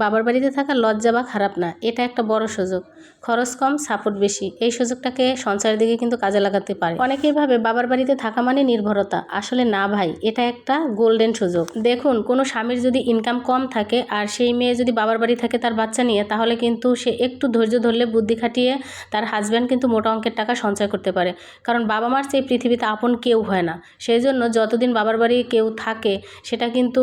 বাবার বাড়িতে থাকা লজ্জা বা খারাপ না, এটা একটা বড় সুযোগ। খরচ কম, সাপোর্ট বেশি, এই সুযোগটাকে সঞ্চয়ের দিকে কিন্তু কাজে লাগাতে পারে। অনেকেই ভাবে বাবার বাড়িতে থাকা মানে নির্ভরতা, আসলে না ভাই, এটা একটা গোল্ডেন সুযোগ। দেখুন, কোনো স্বামীর যদি ইনকাম কম থাকে আর সেই মেয়ে যদি বাবার বাড়ি থাকে তার বাচ্চা নিয়ে, তাহলে কিন্তু সে একটু ধৈর্য ধরলে বুদ্ধি খাটিয়ে তার হাজব্যান্ড কিন্তু মোটা অঙ্কের টাকা সঞ্চয় করতে পারে। কারণ বাবা মার সেই পৃথিবীতে আপন কেউ হয় না। সেই জন্য যতদিন বাবার বাড়ি কেউ থাকে, সেটা কিন্তু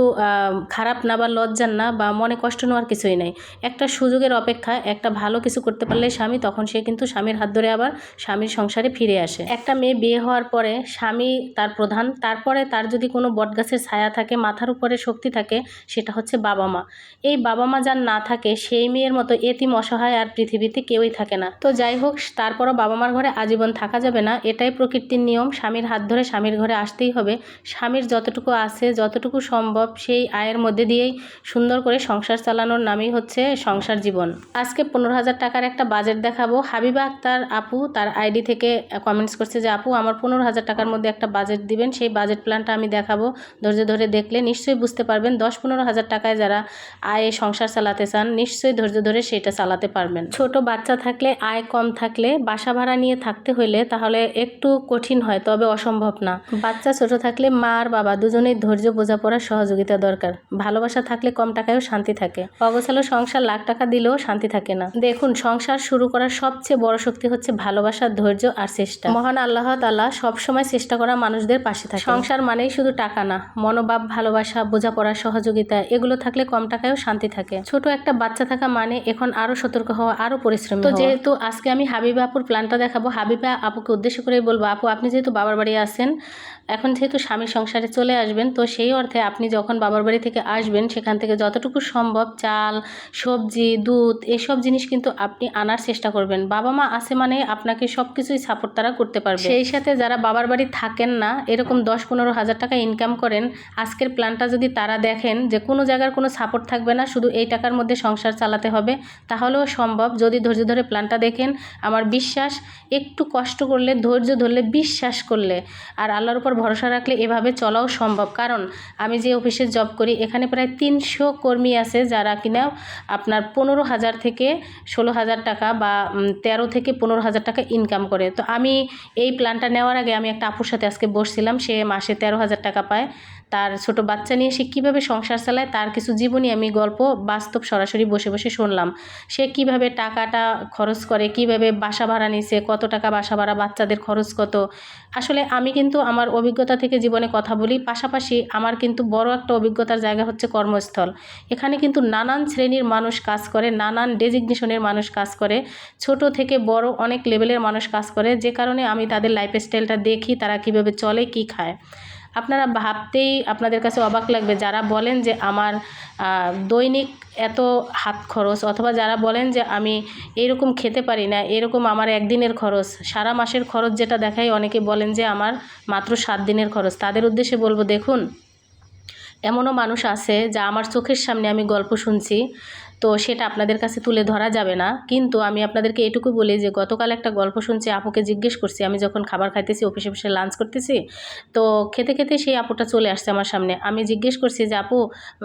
খারাপ না বা লজ্জার না বা মনে কষ্ট নেওয়ার কিছুই নাই। একটা সুযোগের অপেক্ষা, একটা ভালো কিছু করতে পারলে স্বামী, তখন সে কিন্তু স্বামীর হাত ধরে আবার স্বামীর সংসারে ফিরে আসে। একটা মেয়ে বিয়ে হওয়ার পরে স্বামী তার প্রধান, তারপরে তার যদি কোনো বটগাছের ছায়া থাকে, মাথার উপরে শক্তি থাকে, সেটা হচ্ছে বাবা মা। এই বাবা মা যার না থাকে, সেই মেয়ের মতো এতিম, অসহায় আর পৃথিবীতে কেউই থাকে না। তো যাই হোক, তারপরও বাবা মার ঘরে আজীবন থাকা যাবে না, এটাই প্রকৃতির নিয়ম। স্বামীর হাত ধরে স্বামীর ঘরে আসতেই হবে। স্বামীর যতটুকু আছে, যতটুকু সম্ভব সেই আয়ের মধ্যে দিয়েই সুন্দর করে সংসার চালানোর নামই হচ্ছে সংসার জীবন। আজকে পনেরো হাজার টাকার একটা বাজেট দেখাবো। হাবিবা আক্তার আপু তার আইডি থেকে কমেন্টস করছে যে, আপু, আমার পনেরো হাজার টাকার মধ্যে একটা বাজেট দিবেন। সেই বাজেট প্ল্যানটা আমি দেখাবো। ধৈর্য ধরে দেখলে নিশ্চয়ই বুঝতে পারবেন, দশ পনেরো হাজার টাকায় যারা আয়ে সংসার চালাতে চান, নিশ্চয়ই ধৈর্য ধরে সেটা চালাতে পারবেন। ছোট বাচ্চা থাকলে, আয় কম থাকলে, বাসা ভাড়া নিয়ে থাকতে হইলে তাহলে একটু কঠিন হয়, তবে অসম্ভব না। বাচ্চা ছোট থাকলে মা আর বাবা দুজনেই ধৈর্য বোঝাপড়ার সহযোগিতা দরকার। ভালোবাসা থাকলে কম টাকায়ও শান্তি থাকে। অগোছালো সংসার লাখ টাকা দিলেও শান্তি থাকে না। দেখুন সংসার শুরু করার সবচেয়ে বড় শক্তি হচ্ছে ভালোবাসা ধৈর্য আর চেষ্টা। মহান আল্লাহ তাআলা সবসময় চেষ্টা করা মানুষদের পাশে থাকে। সংসার মানেই শুধু টাকা না মনোভাব ভালোবাসা বোঝাপড়া সহযোগিতা এগুলো থাকলে কম টাকায়ও শান্তি থাকে। ছোট একটা বাচ্চা থাকা মানে এখন আরও সতর্ক হওয়া আরও পরিশ্রম তো যেহেতু আজকে আমি হাবিবা আপুর প্ল্যানটা দেখাবো হাবিবা আপুকে উদ্দেশ্য করেই বলব আপু আপনি যেহেতু বাবার বাড়ি আছেন এখন যেহেতু স্বামী সংসারে চলে আসবেন, তো সেই অর্থে আপনি যখন বাবার বাড়ি থেকে আসবেন, সেখান থেকে যতটুকু সম্ভব চাল, সবজি, দুধ, এসব জিনিস কিন্তু আপনি আনার চেষ্টা করবেন। বাবা মা আছে মানে আপনাকে সব কিছুই সাপোর্ট তারা করতে পারবে। সেই সাথে যারা বাবার বাড়ি থাকেন না, এরকম দশ পনেরো হাজার টাকা ইনকাম করেন, আজকের প্ল্যানটা যদি তারা দেখেন যে কোনো জায়গার কোনো সাপোর্ট থাকবে না, শুধু এই টাকার মধ্যে সংসার চালাতে হবে, তাহলেও সম্ভব যদি ধৈর্য ধরে প্ল্যানটা দেখেন। আমার বিশ্বাস, একটু কষ্ট করলে, ধৈর্য ধরলে বিশ্বাস করলে, আর আল্লাহর উপর ভরসা রাখলে এভাবে চলাও সম্ভব। কারণ আমি যে অফিসে জব করি, এখানে প্রায় তিনশো কর্মী আছে যারা কিনা আপনার পনেরো হাজার থেকে ষোলো হাজার টাকা বা তেরো থেকে পনেরো হাজার টাকা ইনকাম করে। তো আমি এই প্ল্যানটা নেওয়ার আগে আমি একটা আপুর সাথে আজকে বসছিলাম, সে মাসে তেরো হাজার টাকা পায়। তার ছোট বাচ্চা নিয়ে সে কীভাবে সংসার চালায়, তার কিছু জীবনী আমি গল্প বাস্তব সরাসরি বসে বসে শুনলাম। সে কীভাবে টাকাটা খরচ করে, কীভাবে বাসা ভাড়া নিছে, কত টাকা বাসা ভাড়া, বাচ্চাদের খরচ কত? আসলে আমি কিন্তু আমার অভিজ্ঞতা থেকে জীবনে কথা বলি, পাশাপাশি আমার কিন্তু বড় একটা অভিজ্ঞতার জায়গা হচ্ছে কর্মস্থল। এখানে কিন্তু নানান শ্রেণির মানুষ কাজ করে, নানান ডেজিগনেশনের মানুষ কাজ করে, ছোট থেকে বড় অনেক লেভেলের মানুষ কাজ করে, যে কারণে আমি তাদের লাইফস্টাইলটা দেখি, তারা কীভাবে চলে, কী খায়। আপনারা ভাবতেই আপনাদের কাছে অবাক লাগবে যারা বলেন যে আমার দৈনিক এত হাত খরচ অথবা যারা বলেন যে আমি এরকম খেতে পারি না, এরকম আমার একদিনের খরচ, সারা মাসের খরচ যেটা দেখায় অনেকে বলেন যে আমার মাত্র সাত দিনের খরচ। তাদের উদ্দেশ্যে বলব, দেখুন, এমনও মানুষ আছে যা আমার চোখের সামনে আমি গল্প শুনছি তো সেটা আপনাদের কাছে তুলে ধরা যাবে না। কিন্তু আমি আপনাদেরকে এটুকু বলি যে, গতকাল একটা গল্প শুনছি, আপুকে জিজ্ঞেস করছি, আমি যখন খাবার খাইতেছি অফিসে বসে লাঞ্চ করতেছি, তো খেতে খেতে সেই আপুটা চলে আসছে আমার সামনে। আমি জিজ্ঞেস করছি যে, আপু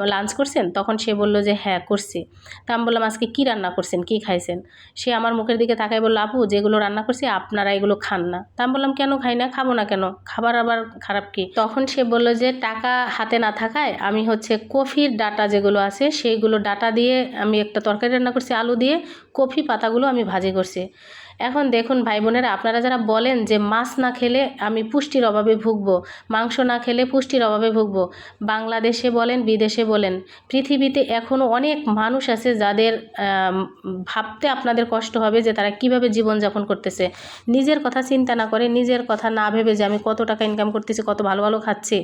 লাঞ্চ করছেন? তখন সে বলল যে হ্যাঁ করছি। তা আমি বললাম, আজকে কী রান্না করছেন? কী খাইছেন? সে আমার মুখের দিকে তাকাই বলল, আপু, যেগুলো রান্না করছি, আপনারা এগুলো খান না। তা আমি বললাম, কেন খাই না? খাব না কেন? খাবার আবার খারাপ কি? তখন সে বলল যে, টাকা হাতে না থাকায় আমি হচ্ছে কফির ডাটা যেগুলো আছে, সেইগুলো ডাটা দিয়ে আমি একটা তরকারি রান্না করছি আলু দিয়ে কফি পাতাগুলো আমি ভাজি করছি। এখন দেখুন ভাই বোনেরা, আপনারা যারা বলেন যে মাছ না খেলে আমি পুষ্টির অভাবে ভুগব, মাংস না খেলে পুষ্টির অভাবে ভুগব, বাংলাদেশে বলেন, বিদেশে বলেন, পৃথিবীতে এখনও অনেক মানুষ আছে যাদের ভাবতে আপনাদের কষ্ট হবে যে তারা কীভাবে জীবনযাপন করতেছে। নিজের কথা চিন্তা না করে, নিজের কথা না ভেবে যে আমি কত টাকা ইনকাম করতেছি, কত ভালো ভালো খাচ্ছি,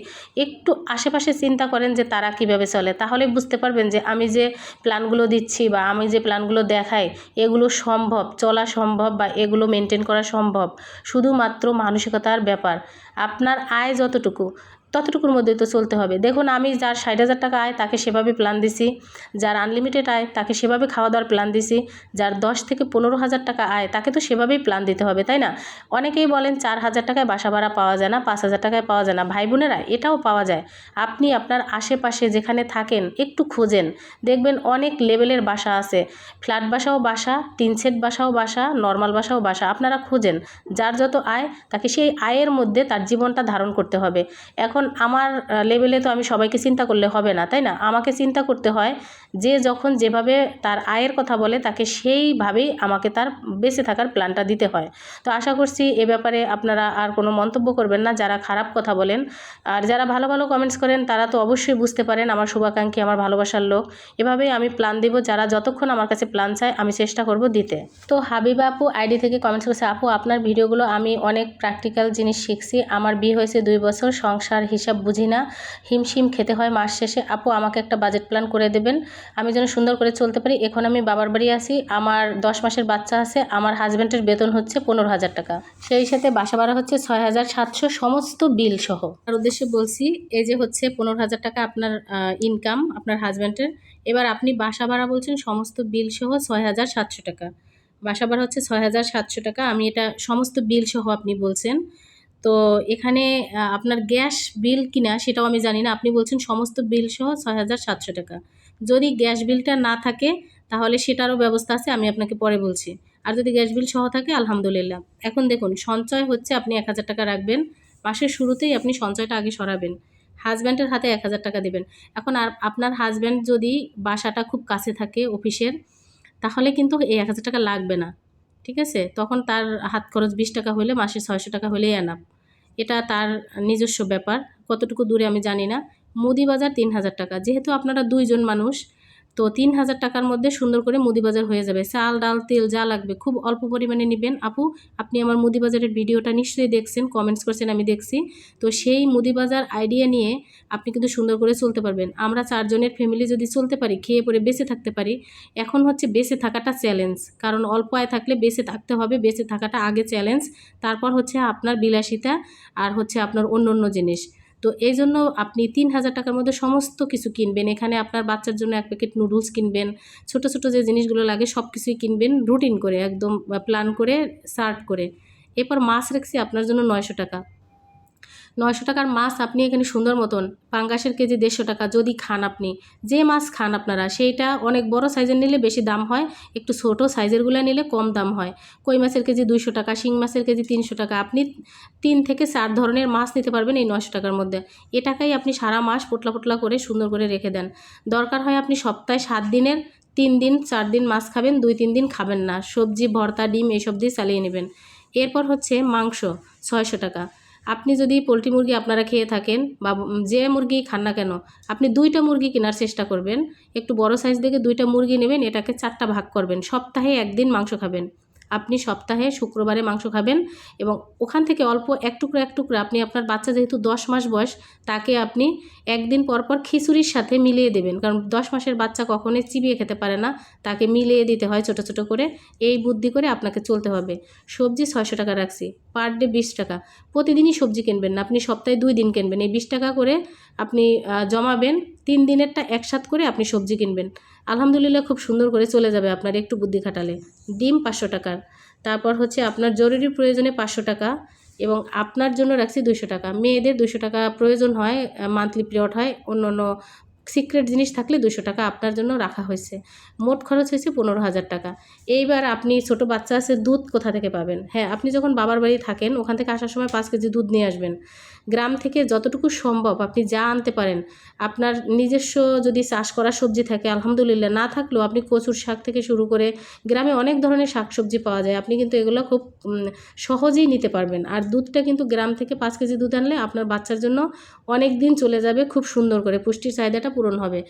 একটু আশেপাশে চিন্তা করেন যে তারা কীভাবে চলে। তাহলে বুঝতে পারবেন যে আমি যে প্ল্যানগুলো দিচ্ছি বা আমি যে প্ল্যানগুলো দেখাই, এগুলো সম্ভব, চলা সম্ভব বা এগুলো মেনটেন করা সম্ভব। শুধুমাত্র মানসিকতার ব্যাপার। আপনার আয় যতটুকু ততটুকুর মধ্যে তো চলতে হবে। দেখুন, আমি যার ষাট হাজার টাকা আয়, তাকে সেভাবে প্ল্যান দিছি। যার আনলিমিটেড আয়, তাকে সেভাবে খাওয়া দাওয়ার প্ল্যান দিছি। যার দশ থেকে পনেরো হাজার টাকা আয়, তাকে তো সেভাবেই প্ল্যান দিতে হবে, তাই না? অনেকেই বলেন, চার হাজার টাকায় বাসা ভাড়া পাওয়া যায় না, পাঁচ হাজার টাকায় পাওয়া যায় না। ভাই বোনেরা এটাও পাওয়া যায়। আপনি আপনার আশেপাশে যেখানে থাকেন, একটু খোঁজেন। দেখবেন, অনেক লেভেলের বাসা আছে। ফ্ল্যাট বাসাও বাসা টিন সেট বাসাও বাসা নর্মাল বাসাও বাসা। আপনারা খোঁজেন। যার যত আয়, তাকে সেই আয়ের মধ্যে তার জীবনটা ধারণ করতে হবে। এখন আমার লেভেলে তো আমি সবাইকে চিন্তা করলে হবে না, তাই না? আমাকে চিন্তা করতে হয় যে যখন যেভাবে তার আয়ের কথা বলে, তাকে সেইভাবেই আমাকে তার বেঁচে থাকার প্ল্যানটা দিতে হয়। তো আশা করছি এ ব্যাপারে আপনারা আর কোনো মন্তব্য করবেন না, যারা খারাপ কথা বলেন। আর যারা ভালো ভালো কমেন্টস করেন, তারা তো অবশ্যই বুঝতে পারেন আমার শুভাকাঙ্ক্ষী, আমার ভালোবাসার লোক। এভাবেই আমি প্ল্যান দিব, যারা যতক্ষণ আমার কাছে প্ল্যান চায়, আমি চেষ্টা করব দিতে। তো হাবিবা আপু আইডি থেকে কমেন্টস করছে, আপু, আপনার ভিডিওগুলো আমি অনেক প্র্যাকটিক্যাল জিনিস শিখছি। আমার বিয়ে হয়েছে দুই বছর, সংসার হিসাব বুঝি না। হিমশিম খেতে হয় মাস শেষে। আপু, আমাকে একটা বাজেট প্ল্যান করে দেবেন। আমি যেন সুন্দর করে চলতে পারি। এখন আমি বাবার বাড়ি আছি। আমার দশ মাসের বাচ্চা আছে। আমার হাজব্যান্ডের বেতন হচ্ছে পনেরো হাজার টাকা। সেই সাথে বাসা ভাড়া হচ্ছে ছয় হাজার সাতশো সমস্ত বিল সহ। তার উদ্দেশ্যে বলছি, এই যে হচ্ছে পনেরো হাজার টাকা আপনার ইনকাম আপনার হাজব্যান্ডের এবার আপনি বাসা ভাড়া বলছেন, সমস্ত বিল সহ ছয় হাজার সাতশো টাকা। বাসা ভাড়া হচ্ছে ছয় হাজার সাতশো টাকা। আমি এটা সমস্ত বিল সহ আপনি বলছেন। তো এখানে আপনার গ্যাস বিল কিনা সেটাও আমি জানি না। আপনি বলছেন সমস্ত বিল সহ ছয় হাজার সাতশো টাকা। যদি গ্যাস বিলটা না থাকে, তাহলে সেটারও ব্যবস্থা আছে, আমি আপনাকে পরে বলছি। আর যদি গ্যাস বিল সহ থাকে, আলহামদুলিল্লাহ। এখন দেখুন, সঞ্চয় হচ্ছে আপনি এক হাজার টাকা রাখবেন, মাসের শুরুতেই আপনি সঞ্চয়টা আগে সরাবেন। হাজব্যান্ডের হাতে এক হাজার টাকা দেবেন। এখন আর আপনার হাজব্যান্ড যদি বাসাটা খুব কাছে থাকে, অফিসের, তাহলে কিন্তু এই এক হাজার টাকা লাগবে না। ঠিক আছে? তখন তার হাত খরচ বিশ টাকা হলে, মাসে ছয়শো টাকা হলেই অ্যানাপ এটা তার নিজস্ব ব্যাপার, কতটুকু দূরে আমি জানি না। মুদি বাজার তিন হাজার টাকা। যেহেতু আপনারা দুইজন মানুষ তো তিন হাজার টাকার মধ্যে সুন্দর করে মুদি বাজার হয়ে যাবে। চাল, ডাল, তেল যা লাগবে, খুব অল্প পরিমাণে নেবেন। আপু, আপনি আমার মুদি বাজারের ভিডিওটা নিশ্চয়ই দেখছেন কমেন্টস করছেন, আমি দেখছি। তো সেই মুদি বাজার আইডিয়া নিয়ে আপনি কিন্তু সুন্দর করে চলতে পারবেন। আমরা চারজনের ফ্যামিলি যদি চলতে পারি, খেয়ে পরে বেঁচে থাকতে পারি, এখন হচ্ছে বেঁচে থাকাটা চ্যালেঞ্জ কারণ অল্প আয় থাকলে বেঁচে থাকতে হবে, বেঁচে থাকাটা আগে চ্যালেঞ্জ তারপর হচ্ছে আপনার বিলাসিতা আর হচ্ছে আপনার অন্য অন্য জিনিস। তো এই জন্য আপনি তিন হাজার টাকার মধ্যে সমস্ত কিছু কিনবেন। এখানে আপনার বাচ্চার জন্য এক প্যাকেট নুডলস কিনবেন, ছোট ছোট যে জিনিসগুলো লাগে সব কিছুই কিনবেন রুটিন করে, একদম প্ল্যান করে সার্ট করে। এরপর মাছ রাখছি আপনার জন্য নয়শো টাকা। নয়শো টাকার মাছ আপনি এখানে সুন্দর মতন, পাঙ্গাসের কেজি দেড়শো টাকা যদি খান আপনি। যে মাছ খান আপনারা, সেইটা অনেক বড় সাইজের নিলে বেশি দাম হয়, একটু ছোটো সাইজেরগুলো নিলে কম দাম হয়। কই মাছের কেজি দুইশো টাকা, শিং মাছের কেজি তিনশো টাকা, আপনি তিন থেকে চার ধরনের মাছ নিতে পারবেন এই নয়শো টাকার মধ্যে। এ টাকাই আপনি সারা মাস পোটলা পোটলা করে সুন্দর করে রেখে দেন। দরকার হয় আপনি সপ্তাহে সাত দিনের, তিন দিন, চার দিন মাছ খাবেন, দুই তিন দিন খাবেন না। সবজি, ভর্তা, ডিম, এসব দিয়ে চালিয়ে নেবেন। এরপর হচ্ছে মাংস, ছয়শো টাকা। আপনি যদি পোলট্রি মুরগি আপনারা খেয়ে থাকেন বা যে মুরগি খান না কেন, আপনি দুইটা মুরগি কেনার চেষ্টা করবেন। একটু বড় সাইজ দেখে দুইটা মুরগি নেবেন, এটাকে চারটা ভাগ করবেন। সপ্তাহে একদিন মাংস খাবেন। আপনি সপ্তাহে শুক্রবারে মাংস খাবেন এবং ওখান থেকে অল্প এক টুকরো এক টুকরো আপনি আপনার বাচ্চা যেহেতু দশ মাস বয়স, তাকে আপনি একদিন পর পর খিচুড়ির সাথে মিলিয়ে দেবেন। কারণ দশ মাসের বাচ্চা কখনোই চিবিয়ে খেতে পারে না, তাকে মিলিয়ে দিতে হয় ছোট ছোট করে। এই বুদ্ধি করে আপনাকে চলতে হবে। সবজি ছয়শো টাকা রাখছি, পার ডে বিশ টাকা। প্রতিদিনই সবজি কিনবেন না, আপনি সপ্তাহে দুই দিন কিনবেন। এই বিশ টাকা করে আপনি জমাবেন, তিন দিনেরটা একসাথ করে আপনি সবজি কিনবেন। আলহামদুলিল্লাহ খুব সুন্দর করে চলে যাবে আপনার একটু বুদ্ধি খাটালে। ডিম পাঁচশো টাকার। তারপর হচ্ছে আপনার জরুরি প্রয়োজনে পাঁচশো টাকা এবং আপনার জন্য রাখছি দুশো টাকা। মেয়েদের দুশো টাকা প্রয়োজন হয় মান্থলি পিরিয়ড হয়, অন্য অন্য সিক্রেট জিনিস থাকলে দুশো টাকা আপনার জন্য রাখা হয়েছে। মোট খরচ হয়েছে পনেরো হাজার টাকা। এইবার আপনি ছোট বাচ্চা আছে, দুধ কোথা থেকে পাবেন? হ্যাঁ আপনি যখন বাবার বাড়ি থাকেন, ওখান থেকে আসার সময় পাঁচ কেজি দুধ নিয়ে আসবেন। গ্রাম থেকে যতটুকু সম্ভব আপনি যা আনতে পারেন, আপনার নিজস্ব যদি চাষ করা সবজি থাকে, আলহামদুলিল্লাহ, না থাকলেও আপনি কচুর শাক থেকে শুরু করে গ্রামে অনেক ধরনের শাকসবজি পাওয়া যায়, আপনি কিন্তু এগুলো খুব সহজেই নিতে পারবেন। আর দুধটা কিন্তু গ্রাম থেকে পাঁচ কেজি দুধ আনলে আপনার বাচ্চার জন্য অনেক দিন চলে যাবে, খুব সুন্দর করে, পুষ্টির চাহিদাটা পূরণ হবে।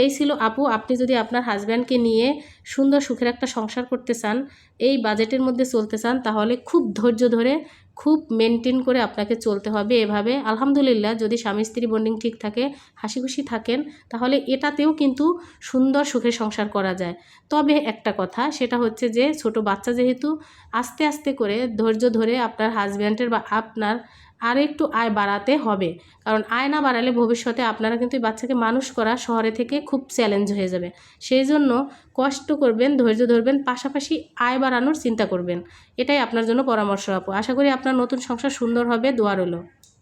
এই ছিল আপু, আপনি যদি আপনার হাজব্যান্ডকে নিয়ে সুন্দর সুখের একটা সংসার করতে চান, এই বাজেটের মধ্যে চলতে চান, তাহলে খুব ধৈর্য ধরে খুব মেনটেন করে আপনাকে চলতে হবে এভাবে। আলহামদুলিল্লাহ, যদি স্বামী স্ত্রী বন্ডিং ঠিক থাকে হাসি খুশি থাকেন, তাহলে এটাতেও কিন্তু সুন্দর সুখে সংসার করা যায়। তবে একটা কথা, সেটা হচ্ছে যে ছোট বাচ্চা যেহেতু, আস্তে আস্তে করে ধৈর্য ধরে আপনার হাজব্যান্ডের বা আপনার আর একটু আয় বাড়াতে হবে। কারণ আয় না বাড়ালে ভবিষ্যতে আপনারা কিন্তু বাচ্চাকে মানুষ করা শহরে থেকে খুব চ্যালেঞ্জ হয়ে যাবে। সেই জন্য কষ্ট করবেন, ধৈর্য ধরবেন, পাশাপাশি আয় বাড়ানোর চিন্তা করবেন। এটাই আপনার জন্য পরামর্শ, আপু। আশা করি আপনার নতুন সংসার সুন্দর হবে, দোয়া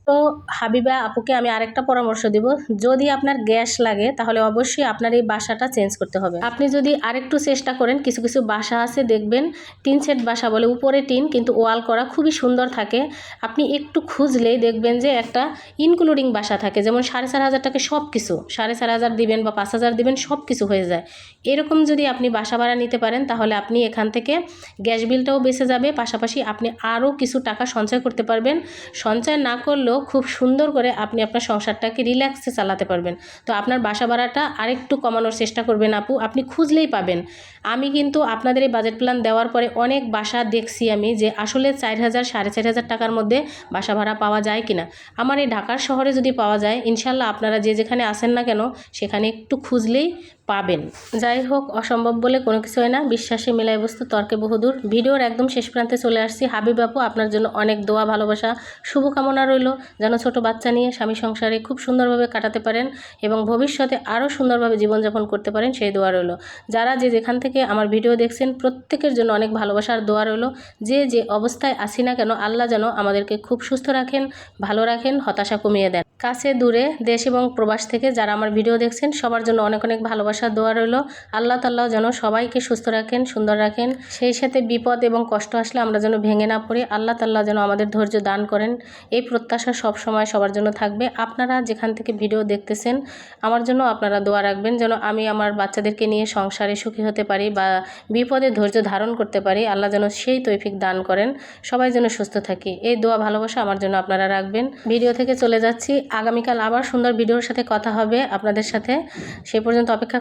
তো হাবিবা আপুকে আমি আরেকটা পরামর্শ দিব। যদি আপনার গ্যাস লাগে, তাহলে অবশ্যই আপনার এই বাসাটা চেঞ্জ করতে হবে। আপনি যদি আরেকটু চেষ্টা করেন, কিছু কিছু বাসা আছে দেখবেন, টিন সেট বাসা বলে উপরে টিন, কিন্তু ওয়াল করা খুবই সুন্দর থাকে। আপনি একটু খুঁজলেই দেখবেন যে একটা ইনক্লুডিং বাসা থাকে, যেমন সাড়ে চার হাজার টাকা সব কিছু সাড়ে চার হাজার দিবেন বা পাঁচ হাজার দিবেন সব কিছু হয়ে যায়। এরকম যদি আপনি বাসা ভাড়া নিতে পারেন, তাহলে আপনি এখান থেকে গ্যাস বিলটাও বেঁচে যাবে। পাশাপাশি আপনি আরও কিছু টাকা সঞ্চয় করতে পারবেন। সঞ্চয় না করলেও খুব সুন্দর করে আপনি আপনার সংসারটাকে রিল্যাক্সে চালাতে পারবেন। তো আপনার বাসা ভাড়াটা আরেকটু কমানোর চেষ্টা করবেন আপু, আপনি খুঁজলেই পাবেন। আমি কিন্তু আপনাদের এই বাজেট প্ল্যান দেওয়ার পরে অনেক বাসা দেখছি আমি যে আসলে চার হাজার, সাড়ে চার হাজার টাকার মধ্যে বাসা ভাড়া পাওয়া যায় কিনা। আমার এই ঢাকার শহরে যদি পাওয়া যায় ইনশাল্লাহ আপনারা যে যেখানে আসেন না কেন, সেখানে একটু খুঁজলেই পাবেন। যাই হোক, অসম্ভব বলে কোনো কিছু হয় না। বিশ্বাসে মিলাই বস্তু, তর্কে বহুদূর। ভিডিওর একদম শেষ প্রান্তে চলে আসছি। হাবিব আপু, আপনার জন্য অনেক দোয়া, ভালোবাসা, শুভকামনা রইল। যেন ছোট বাচ্চা নিয়ে স্বামী সংসারে খুব সুন্দরভাবে কাটাতে পারেন এবং ভবিষ্যতে আরও সুন্দরভাবে জীবনযাপন করতে পারেন, সেই দোয়া রইল। যারা যে যেখান থেকে আমার ভিডিও দেখছেন, প্রত্যেকের জন্য অনেক ভালোবাসার দোয়া রইল। যে যে অবস্থায় আসি না কেন, আল্লাহ যেন আমাদেরকে খুব সুস্থ রাখেন, ভালো রাখেন, হতাশা কমিয়ে দেন। কাছে, দূরে, দেশ এবং প্রবাস থেকে যারা আমার ভিডিও দেখছেন, সবার জন্য অনেক অনেক ভালোবাসার দোয়া রইল। আল্লাহ তাল্লাহ যেন সবাইকে সুস্থ রাখেন, সুন্দর রাখেন। সেই সাথে বিপদ এবং কষ্ট আসলে আমরা যেন ভেঙে না পড়ি। আল্লাহ তাল্লাহ যেন আমাদের ধৈর্য দান করেন। এই প্রত্যাশা সব সময় সবার জন্য থাকবে। আপনারা যেখান থেকে ভিডিও দেখতেছেন, আমার জন্য আপনারা দোয়া রাখবেন যেন আমি আমার বাচ্চাদেরকে নিয়ে সংসারে সুখী হতে পারি বা বিপদে ধৈর্য ধারণ করতে পারি। আল্লাহ যেন সেই তৈফিক দান করেন। সবাই যেন সুস্থ থাকি। এই দোয়া ভালোবাসা আমার জন্য আপনারা রাখবেন। ভিডিও থেকে চলে যাচ্ছি। আগামীকাল আবার সুন্দর ভিডিওর সাথে কথা হবে আপনাদের সাথে। সেই পর্যন্ত অপেক্ষা